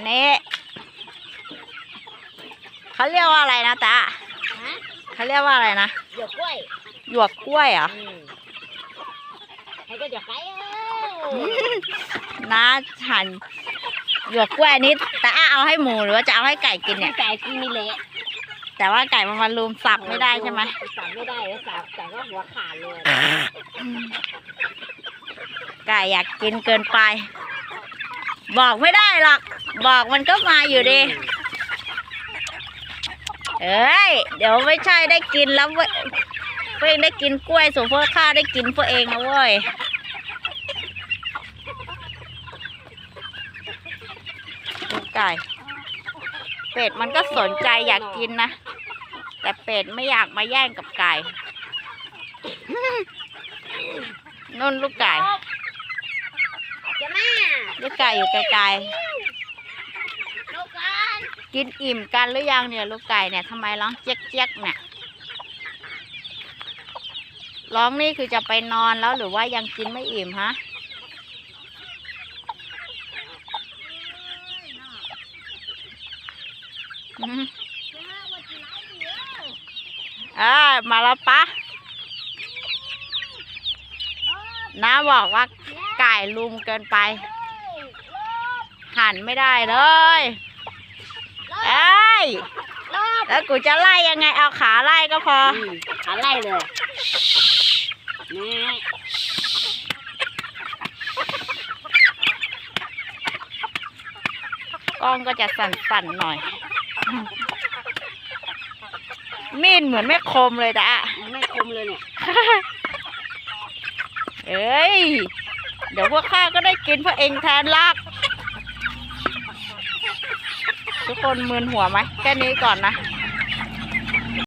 นนี้เขาเรียกว่าอะไรนะตาฮะเขาเรียกว่าอะไรนะเดี๋ยวกล้วยหยวกกล้วยเหรออืมให้ก็เดี๋ยวไก่เออน้าหั่นหยวกกล้วยอันนี้ตาเอาให้หมูหรือว่าจะเอาให้ไก่กินเนี่ยไก่กินนี่แหละแต่ว่าไก่มันมาลุมสับไม่ได้ใช่ไหมสับไม่ได้แล้วสับแต่ก็หัวขาดเลยไก่อยากกินเกินไป บอกไม่ได้หรอก บอกมันก็มาอยู่ดีเอ้ย เดี๋ยวไม่ใช่ได้กินแล้วเว้ยพวกเองได้กินกล้วยส่วนพวกข้าได้กินพวกเองนะเว้ยดูไก่เป็ดมันก็สนใจอยากกินนะ แต่เป็ดไม่อยากมาแย่งกับไก่นุ่นลูกไก่จะมาลูกไก่อยู่ไกลลูกกันๆ กินอิ่มกันหรือยังเนี่ยลูกไก่เนี่ยทำไมร้องเจ๊กเจ๊กๆเนี่ยร้องนี่คือจะไปนอนแล้วหรือว่ายังกินไม่อิ่มฮะเอ่ามาแล้วปะน้าบอกว่าไก่ลุมเกินไป หันไม่ได้เลย เอ้ยรอบแล้วกูจะไล่ยังไงเอาขาไล่ก็พออืมขาไล่เลยนี่กล้องก็จะสั่นๆหน่อย มีดเหมือนไม่คมเลยแต่ไม่คมเลยเนี่ยเอ้ย เดี๋ยวพวกข้าก็ได้กินพวกเองแทนลัก ทุกคนมืนหัวไหมแค่นี้ก่อนนะ